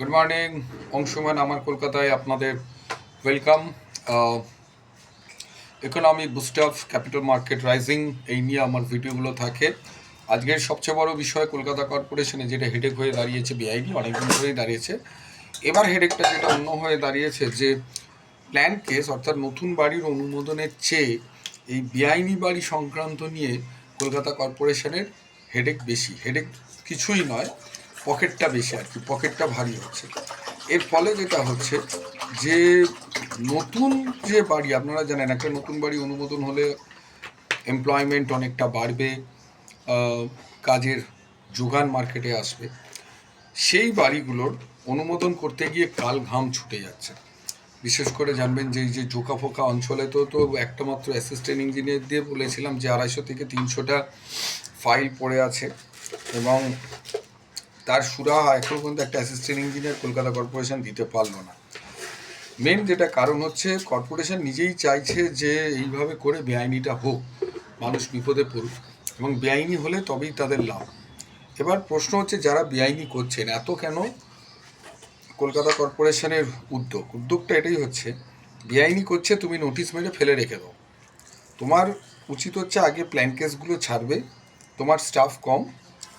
Good morning অংশমান আমার কলকাতায় আপনাদের welcome economy boost of capital market rising এই নিয়ে আমার ভিডিওগুলো থাকে। আজকের সবচেয়ে বড় বিষয় কলকাতা কর্পোরেশনে যেটা হেডেক হয়ে দাঁড়িয়েছে বিআইডি অনেকদিন ধরেই দাঁড়িয়েছে। এবার হেডেকটা যেটা অন্য হয়ে দাঁড়িয়েছে যে প্ল্যান কেস অর্থাৎ নতুন বাড়ির অনুমোদনের চেয়ে এই বেআইনি বাড়ি সংক্রান্ত নিয়ে কলকাতা কর্পোরেশনের হেডেক বেশি। হেডেক কিছুই নয়। পকেটটা বেশি আর কি, পকেটটা ভারী হচ্ছে। এর ফলে যেটা হচ্ছে যে নতুন যে বাড়ি, আপনারা জানেন একটা নতুন বাড়ি অনুমোদন হলে এমপ্লয়মেন্ট অনেকটা বাড়বে কাজের যোগান মার্কেটে আসবে। সেই বাড়িগুলোর অনুমোদন করতে গিয়ে কাল ঘাম ছুটে যাচ্ছে। বিশেষ করে জানবেন যে এই যে জোকা ফোকা অঞ্চলে তো তো একটা মাত্র অ্যাসিস্ট্যান্ট ইঞ্জিনিয়ার দিয়ে বলেছিলাম যে আড়াইশো থেকে তিনশোটা ফাইল পড়ে আছে এবং তার সুরা এখনও পর্যন্ত একটা অ্যাসিস্ট্যান্ট ইঞ্জিনিয়ার কলকাতা কর্পোরেশন দিতে পারল না। মেন যেটা কারণ হচ্ছে কর্পোরেশন নিজেই চাইছে যে এইভাবে করে বেআইনিটা হোক, মানুষ বিপদে পড়ুক এবং বেআইনি হলে তবেই তাদের লাভ। এবার প্রশ্ন হচ্ছে, যারা বেআইনি করছেন, এত কেন? কলকাতা কর্পোরেশনের উদ্যোগ, উদ্যোগটা এটাই হচ্ছে, বেআইনি করছে, তুমি নোটিশ মেরে ফেলে রেখে দাও। তোমার উচিত হচ্ছে আগে প্ল্যান কেসগুলো ছাড়বে, তোমার স্টাফ কম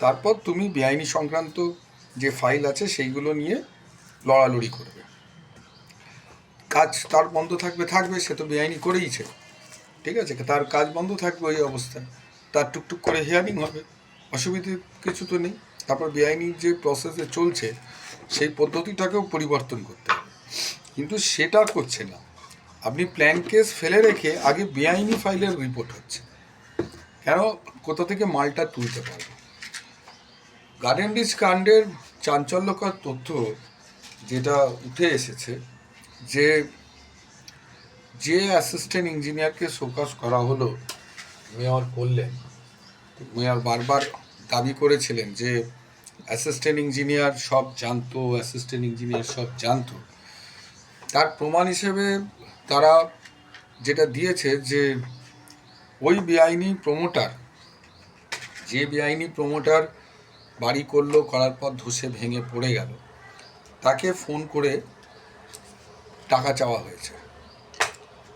তারপর তুমি বেআইনি সংক্রান্ত যে ফাইল আছে সেইগুলো নিয়ে লড়ালড়ি করবে। কাজ তার বন্ধ থাকবে থাকবে, সে তো বেআইনি করেইছে ঠিক আছে? তার কাজ বন্ধ থাকবে ওই অবস্থায়। তার টুকটুক করে হিয়ারিং হবে। অসুবিধে কিছু তো নেই। তারপর বেআইনি যে প্রসেসে চলছে, সেই পদ্ধতিটাকেও পরিবর্তন করতে হবে। কিন্তু সেটা করছে না। আপনি প্ল্যান কেস ফেলে রেখে আগে বেআইনি ফাইলের রিপোর্ট হচ্ছে। কেন? কোথা থেকে মালটা তুলতে পারবে? গার্ডেন কাণ্ডের চাঞ্চল্যকর তথ্য যেটা উঠে এসেছে, যে যে অ্যাসিস্ট্যান্ট ইঞ্জিনিয়ারকে শোকাস করা হলো, মেয়র করলেন, মেয়র বারবার দাবি করেছিলেন যে অ্যাসিস্ট্যান্ট ইঞ্জিনিয়ার সব জানতো, অ্যাসিস্ট্যান্ট ইঞ্জিনিয়ার সব জানতো। তার প্রমাণ হিসেবে তারা যেটা দিয়েছে যে ওই বেআইনি প্রমোটার, যে বেআইনি প্রমোটার বাড়ি করল, করার পর ধসে ভেঙে পড়ে গেল। তাকে ফোন করে টাকা চাওয়া হয়েছে।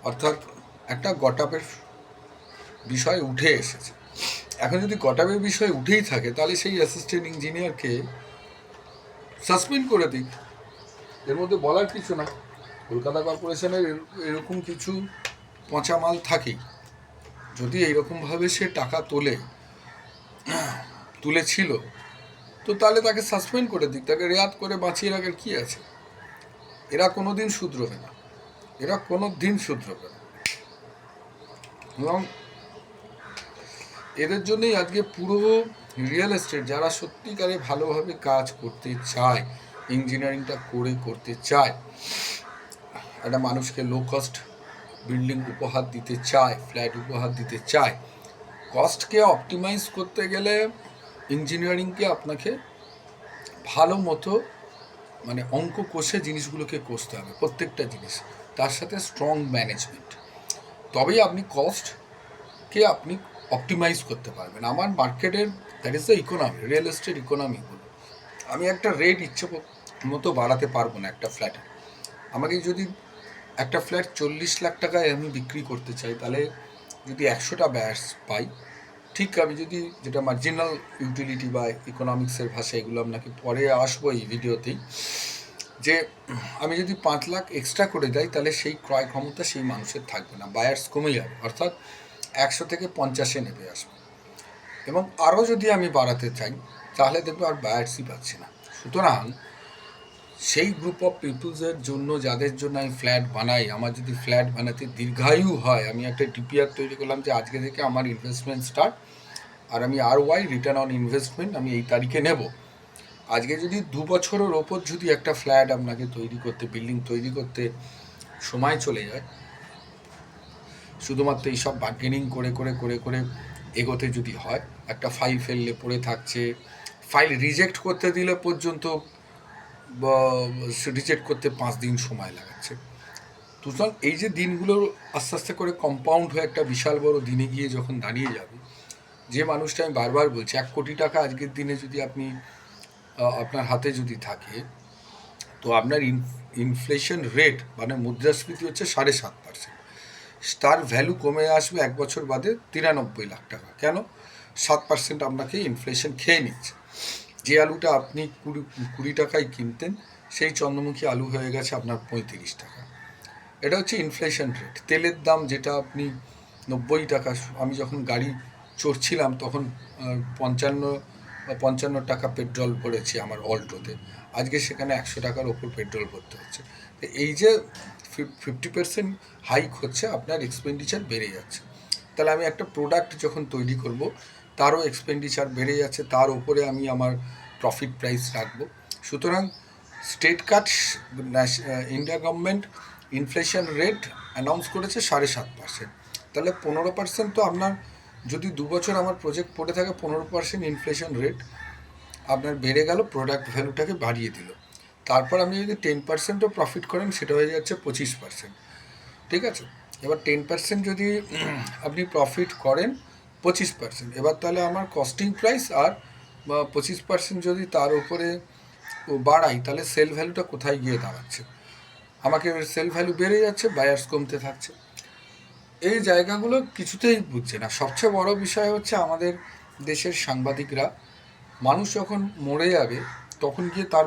অর্থাৎ একটা গটাপের বিষয় উঠে এসেছে। এখন যদি গটাপের বিষয় উঠেই থাকে, তাহলে সেই অ্যাসিস্ট্যান্ট ইঞ্জিনিয়ারকে সাসপেন্ড করে দিক। এর মধ্যে বলার কিছু না কলকাতা কর্পোরেশনের এরকম কিছু পচা মাল থাকেই। যদি এইরকমভাবে সে টাকা তোলে, তুলেছিল তো তাহলে তাকে সাসপেন্ড করে দিক, তাকে রেয়াত করে বাঁচিয়ে রাখার কি আছে? এরা কোনো দিন শুধরবে না। এরা কোনো দিন শুধরবে না। এবং এদের জন্যই আজকে পুরো রিয়েল এস্টেট যারা সত্যিকারে ভালোভাবে কাজ করতে চায় ইঞ্জিনিয়ারিংটা করে করতে চায়, একটা মানুষকে লো কস্ট বিল্ডিং উপহার দিতে চায় ফ্ল্যাট উপহার দিতে চায় কস্টকে অপটিমাইজ করতে গেলে ইঞ্জিনিয়ারিংকে আপনাকে ভালো মতো মানে অঙ্ক কষে জিনিসগুলোকে কষতে হবে, প্রত্যেকটা জিনিস। তার সাথে স্ট্রং ম্যানেজমেন্ট তবেই আপনি কস্টকে আপনি অপটিমাইজ করতে পারবেন। আমার মার্কেটের that is the economy real estate economy আমি একটা রেট ইচ্ছে মতো বাড়াতে পারব না একটা ফ্ল্যাটে আমাকে যদি একটা ফ্ল্যাট চল্লিশ লাখ টাকায় আমি বিক্রি করতে চাই, তাহলে যদি একশোটা ব্যাস পাই ঠিক আমি যদি যেটা মার্জিনাল ইউটিলিটি বা ইকোনমিক্সের ভাষা এগুলো আপনাকে পরে আসব এই ভিডিওতেই, যে আমি যদি পাঁচ লাখ এক্সট্রা করে দেয়, তাহলে সেই ক্রয় ক্ষমতা সেই মানুষের থাকবে না বায়ার্স কমে যাবে, অর্থাৎ একশো থেকে পঞ্চাশে নেমে আসবে। এবং আরও যদি আমি বাড়াতে চাই, তাহলে দেখব আর বায়ার্সই পাচ্ছি না। সুতরাং সেই গ্রুপ অফ পিপুলসের জন্য, যাদের জন্য আমি ফ্ল্যাট বানাই, আমার যদি ফ্ল্যাট বানাতে দীর্ঘায়ু হয়, আমি একটা ডিপিআর তৈরি করলাম যে আজকে থেকে আমার ইনভেস্টমেন্ট স্টার্ট আর আমি R Y return on investment আমি এই তারিখে নেব। আজকে যদি দু বছরের ওপর যদি একটা ফ্ল্যাট আপনাকে তৈরি করতে বিল্ডিং তৈরি করতে সময় চলে যায়, শুধুমাত্র এইসব বার্গেনিং করে করে করে করে এগোতে যদি হয়, একটা ফাইল ফেললে পড়ে থাকছে ফাইল রিজেক্ট করতে দিলে পর্যন্ত রিজেক্ট করতে পাঁচ দিন সময় লাগাচ্ছে। সুতরাং এই যে দিনগুলো আস্তে আস্তে করে কম্পাউন্ড হয়ে একটা বিশাল বড় দিনে গিয়ে যখন দাঁড়িয়ে যাবে, যে মানুষটা আমি বারবার বলছি, এক কোটি টাকা আজকের দিনে যদি আপনি আপনার হাতে যদি থাকে, তো আপনার ইনফ্লেশন রেট মানে মুদ্রাস্ফীতি হচ্ছে সাড়ে সাত পার্সেন্ট তার ভ্যালু কমে আসবে এক বছর বাদে তিরানব্বই লাখ টাকা। কেন? সাত পার্সেন্ট আপনাকে ইনফ্লেশন খেয়ে নিচ্ছে। যে আলুটা আপনি কুড়ি কুড়ি টাকায় কিনতেন, সেই চন্দ্রমুখী আলু হয়ে গেছে আপনার পঁয়ত্রিশ টাকা। এটা হচ্ছে ইনফ্লেশন রেট তেলের দাম যেটা আপনি নব্বই টাকা, আমি যখন গাড়ি চড়ছিলাম, তখন পঞ্চান্ন পঞ্চান্ন টাকা পেট্রোল পড়েছে আমার অল্টোতে। আজকে সেখানে একশো টাকার ওপর পেট্রোল ভরতে হচ্ছে। তো এই যে ফিফটি পার্সেন্ট হাইক হচ্ছে, আপনার এক্সপেন্ডিচার বেড়ে যাচ্ছে। তাহলে আমি একটা প্রোডাক্ট যখন তৈরি করব তারও এক্সপেন্ডিচার বেড়ে যাচ্ছে, তার উপরে আমি আমার প্রফিট প্রাইস রাখব। সুতরাং state cut India government inflation rate announce করেছে সাড়ে সাত পার্সেন্ট তাহলে পনেরো পার্সেন্ট তো আপনার, যদি দু বছর আমার প্রজেক্ট পড়ে থাকে, পনেরো পার্সেন্ট ইনফ্লেশন রেট আপনার বেড়ে গেল প্রোডাক্ট ভ্যালুটাকে বাড়িয়ে দিল। তারপর আপনি যদি টেন পার্সেন্টও প্রফিট করেন, সেটা হয়ে যাচ্ছে পঁচিশ পার্সেন্ট ঠিক আছে? এবার টেন পার্সেন্ট যদি আপনি প্রফিট করেন পঁচিশ পার্সেন্ট এবার তাহলে আমার কস্টিং প্রাইস আর পঁচিশ পার্সেন্ট যদি তার উপরে বাড়াই, তাহলে সেল ভ্যালুটা কোথায় গিয়ে দাঁড়াচ্ছে? আমাকে সেল ভ্যালু বেড়ে যাচ্ছে বায়ার্স কমতে থাকছে। এই জায়গাগুলো কিছুতেই বুঝছে না। সবচেয়ে বড় বিষয় হচ্ছে আমাদের দেশের সাংবাদিকরা, মানুষ যখন মরে যাবে, তখন গিয়ে তার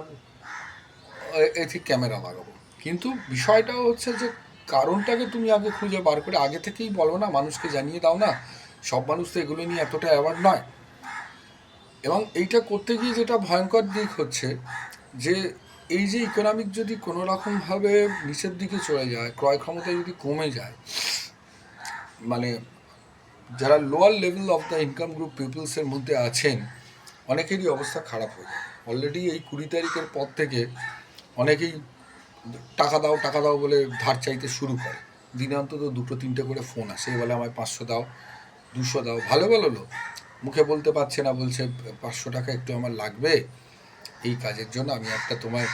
এতে ক্যামেরা লাগাবো কিন্তু বিষয়টা হচ্ছে যে, কারণটাকে তুমি আগে খুঁজে বার করে, আগে থেকেই বলো না, মানুষকে জানিয়ে দাও না সব মানুষ তো এগুলো নিয়ে এতটা অ্যাওয়ার্ড নয়। এবং এইটা করতে গিয়ে যেটা ভয়ঙ্কর দিক হচ্ছে যে, এই যে ইকোনমিক যদি কোনো রকমভাবে নিচের দিকে চলে যায়, ক্রয় ক্ষমতা যদি কমে যায় মানে যারা lower level of the income group পিপলসের মধ্যে আছেন, অনেকেরই অবস্থা খারাপ হয়ে যায়। অলরেডি এই কুড়ি তারিখের পর থেকে অনেকেই টাকা দাও টাকা দাও বলে ধার চাইতে শুরু করে। দিনে অন্তত দুটো, তিনটে করে ফোন আসে বলে আমায় পাঁচশো দাও দুশো দাও, ভালো ভালো লোক মুখে বলতে পারছে না, বলছে, পাঁচশো টাকা একটু আমার লাগবে। এই কাজের জন্য আমি একটা তোমার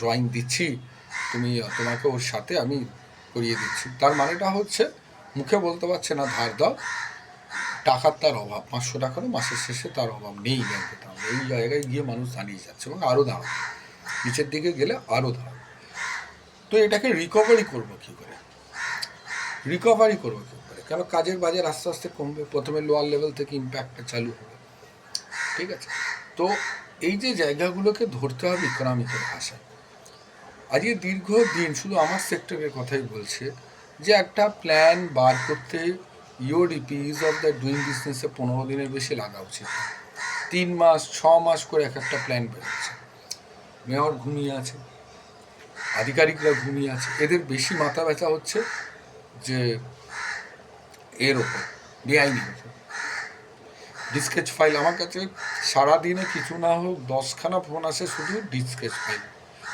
ড্রয়িং দিচ্ছি। তুমি তোমাকে ওর সাথে আমি করিয়ে দিচ্ছি। তার মানেটা হচ্ছে, মুখে বলতে পারছে না, ধার দাও। টাকার তার অভাব, পাঁচশো টাকারও মাসের শেষে তার অভাব নেই ব্যাংকে। তাহলে এই জায়গায় গিয়ে মানুষ দাঁড়িয়ে যাচ্ছে এবং আরও দাঁড়াবে। নিচের দিকে গেলে আরও দাঁড়াবে। তো এটাকে রিকভারি করব কী করে? রিকভারি করব কী কেন কাজের বাজার আস্তে আস্তে কমবে? প্রথমে লোয়ার লেভেল থেকে ইম্প্যাক্টটা চালু হবে। ঠিক আছে? তো এই যে জায়গাগুলোকে ধরতে হবে ইকোনমিকের ভাষায়, আজকে দীর্ঘ দিন শুধু আমার সেক্টরের কথাই বলছে যে একটা প্ল্যান বার করতে UDP is of the doing বিজনেসে পনেরো দিনের বেশি লাগা উচিত। তিন মাস, ছ মাস করে এক একটা প্ল্যান বেরোচ্ছে মেয়র ঘুমিয়ে আছে, আধিকারিকরা ঘুমিয়ে আছে। এদের বেশি মাথা ব্যথা হচ্ছে যে এর ওপর বেআইনির ওপর ডিসকেচ ফাইল আমার কাছে সারাদিনে কিছু না হোক দশখানা ফোন আসে শুধু ডিসকেচ ফাইল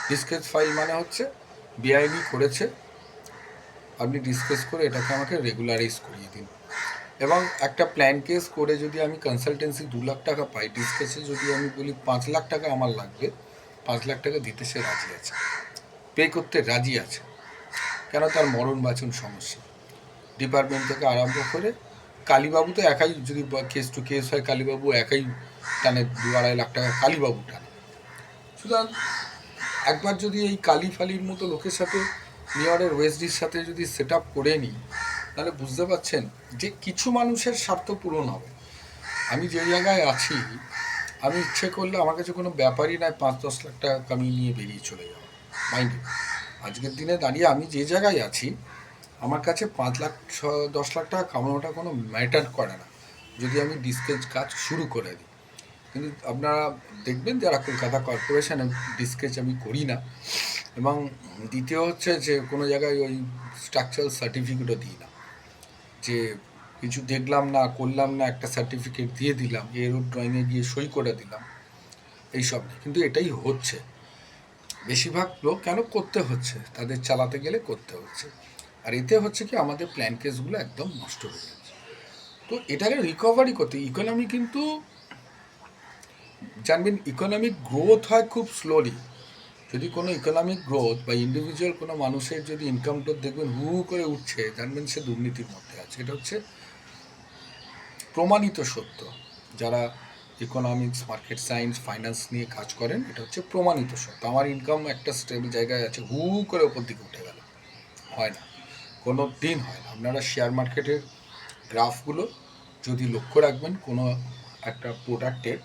ডিসকেচ ফাইল মানে হচ্ছে বেআইনি করেছে, আপনি ডিসকেস করে এটাকে আমাকে রেগুলারাইজ করিয়ে দিন। এবং একটা প্ল্যান কেস করে যদি আমি কনসালটেন্সি দু লাখ টাকা পাই ডিসকেসে যদি আমি বলি পাঁচ লাখ টাকা আমার লাগবে, পাঁচ লাখ টাকা দিতে সে রাজি আছে। পে করতে রাজি আছে। কেন? তার মরণ বাঁচন সমস্যা। ডিপার্টমেন্ট থেকে আরম্ভ করে কালীবাবু তো একাই যদি কেস টু কেস হয়, কালীবাবু একাই টানে দু আড়াই লাখ টাকা কালীবাবু টানে। সুতরাং একবার যদি এই কালী ফালির মতো লোকের সাথে মেয়রের ওয়েসডির সাথে যদি সেট আপ করে নিই, তাহলে বুঝতে পারছেন যে কিছু মানুষের স্বার্থ পূরণ হবে। আমি যে জায়গায় আছি, আমি ইচ্ছে করলে আমার কাছে কোনো ব্যাপারই নয় পাঁচ দশ লাখ টাকা কামিয়ে নিয়ে বেরিয়ে চলে যাওয়া। মাইন্ড আজকের দিনে দাঁড়িয়ে আমি যে জায়গায় আছি আমার কাছে পাঁচ লাখ, ছ, দশ লাখ টাকা কামানোটা কোনো ম্যাটার করে না। যদি আমি ডিসকেজ কাজ শুরু করে দিই। কিন্তু আপনারা দেখবেন যারা কলকাতা কর্পোরেশনে ডিসকেজ আমি করি না। এবং দ্বিতীয় হচ্ছে যে, কোনো জায়গায় ওই স্ট্রাকচারাল সার্টিফিকেটও দিই না। যে কিছু দেখলাম না, করলাম না, একটা সার্টিফিকেট দিয়ে দিলাম এর ড্রয়িংয়ে গিয়ে সই করে দিলাম। এইসব কিন্তু এটাই হচ্ছে। বেশিরভাগ লোক কেন করতে হচ্ছে? তাদের চালাতে গেলে করতে হচ্ছে। আর এতে হচ্ছে কি আমাদের প্ল্যান কেসগুলো একদম নষ্ট হয়ে যাচ্ছে। তো এটাকে রিকভারি করতে ইকোনমি কিন্তু জানবেন ইকোনমিক গ্রোথ হয় খুব স্লোলি যদি কোনো ইকোনমিক গ্রোথ বা ইন্ডিভিজুয়াল কোনো মানুষের যদি ইনকাম গ্রোথ দেখবেন হু করে উঠছে, জানবেন সে দুর্নীতির মধ্যে আছে। এটা হচ্ছে প্রমাণিত সত্য। যারা ইকোনমিক্স মার্কেট সায়েন্স ফাইন্যান্স নিয়ে কাজ করেন, এটা হচ্ছে প্রমাণিত সত্য। আমার ইনকাম একটা স্টেবল জায়গায় আছে হু করে ওপর দিকে উঠে গেল। হয় না। কোনো দিন হয় না। আপনারা শেয়ার মার্কেটের গ্রাফগুলো যদি লক্ষ্য রাখবেন, কোনো একটা প্রোডাক্টের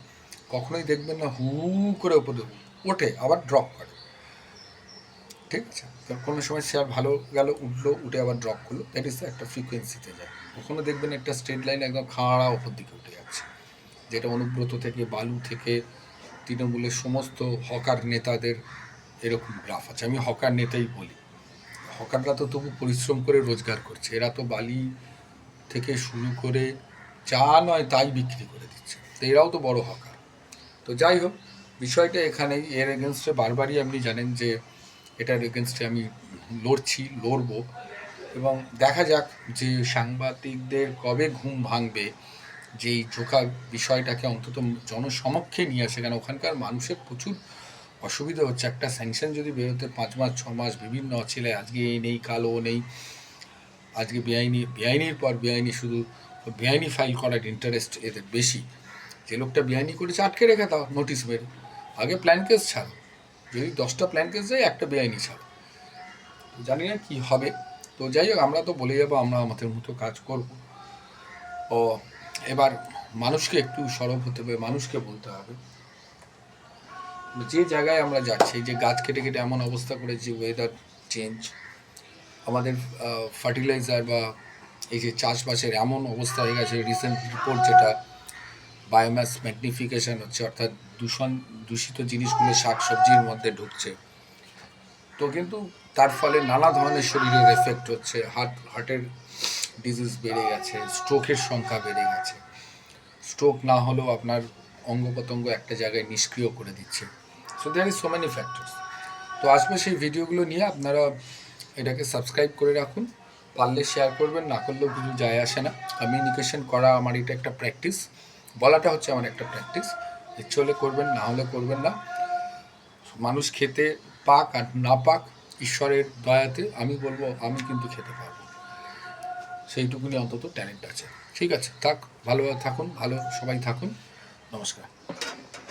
কখনোই দেখবেন না হু করে ওপরে ওঠে, আবার ড্রপ করে। ঠিক আছে? কোনো সময় শেয়ার ভালো গেল, উঠল, উঠে আবার ড্রপ করল দ্যাট ইজ একটা ফ্রিকোয়েন্সিতে যায়। কখনো দেখবেন একটা স্ট্রেট লাইন একদম খাড়া ওপর দিকে উঠে যাচ্ছে। যেটা অনুব্রত থেকে, বালু থেকে, তৃণমূলের সমস্ত হকার নেতাদের এরকম গ্রাফ আছে। আমি হকার নেতাই বলি। হকাররা তো তবু পরিশ্রম করে রোজগার করছে। এরা তো বালি থেকে শুরু করে যা নয় তাই বিক্রি করে দিচ্ছে। তো এরাও তো বড় হকার। তো যাই হোক, বিষয়টা এখানেই। এর এগেনস্টে বারবারই আপনি জানেন যে এটার এগেনস্টে আমি লড়ছি, লড়বো এবং দেখা যাক যে সাংবাদিকদের কবে ঘুম ভাঙবে যে এই বিষয়টাকে অন্তত জনসমক্ষে নিয়ে আসে। কেন ওখানকার মানুষের প্রচুর অসুবিধা হচ্ছে। একটা স্যাংশন যদি বেরোতে পাঁচ মাস, ছ মাস বিভিন্ন অছিলে আজকে এই নেই কাল নেই, আজকে বেআইনি, বেআইনির পর বেআইনি শুধু বেআইনি ফাইল করার ইন্টারেস্ট এদের বেশি। যে লোকটা বেআইনি করেছে, আটকে রেখে দাও নোটিশ মেরে আগে প্ল্যান কেস ছাড়ো। যদি দশটা প্ল্যান কেস যায়, একটা বেআইনি ছাড়ো। জানি না কী হবে। তো যাই হোক, আমরা তো বলে যাব, আমরা আমাদের মতো কাজ করব। ও, এবার মানুষকে একটু সরব হতে হবে, মানুষকে বলতে হবে। যে জায়গায় আমরা যাচ্ছি, যে গাছ কেটে কেটে এমন অবস্থা করেছি ওয়েদার চেঞ্জ আমাদের ফার্টিলাইজার বা এই যে চাষবাসের এমন অবস্থা হয়ে গেছে রিসেন্ট রিপোর্ট যেটা বায়োম্যাস ম্যাগনিফিকেশন হচ্ছে, অর্থাৎ দূষণ, দূষিত জিনিসগুলো শাক সবজির মধ্যে ঢুকছে। তো কিন্তু তার ফলে নানা ধরনের শরীরের এফেক্ট হচ্ছে হার্ট হার্টের ডিজিজ বেড়ে গেছে স্ট্রোকের সংখ্যা বেড়ে গেছে। স্ট্রোক না হলেও আপনার অঙ্গ প্রত্যঙ্গ একটা জায়গায় নিষ্ক্রিয় করে দিচ্ছে। So there is so many factors তো আসবে সেই ভিডিওগুলো নিয়ে আপনারা এটাকে সাবস্ক্রাইব করে রাখুন। পারলে শেয়ার করবেন, না করলেও কিছু যায় আসে না। কমিউনিকেশন করা আমার এটা একটা প্র্যাকটিস বলাটা হচ্ছে আমার একটা প্র্যাকটিস ইচ্ছে হলে করবেন, না হলে করবেন না। মানুষ খেতে পাক আর না পাক, ঈশ্বরের দয়াতে আমি বলব, আমি কিন্তু খেতে পারব। সেইটুকুনি অন্তত ট্যালেন্ট আছে। ঠিক আছে, থাক ভালোভাবে থাকুন, ভালো সবাই থাকুন। নমস্কার।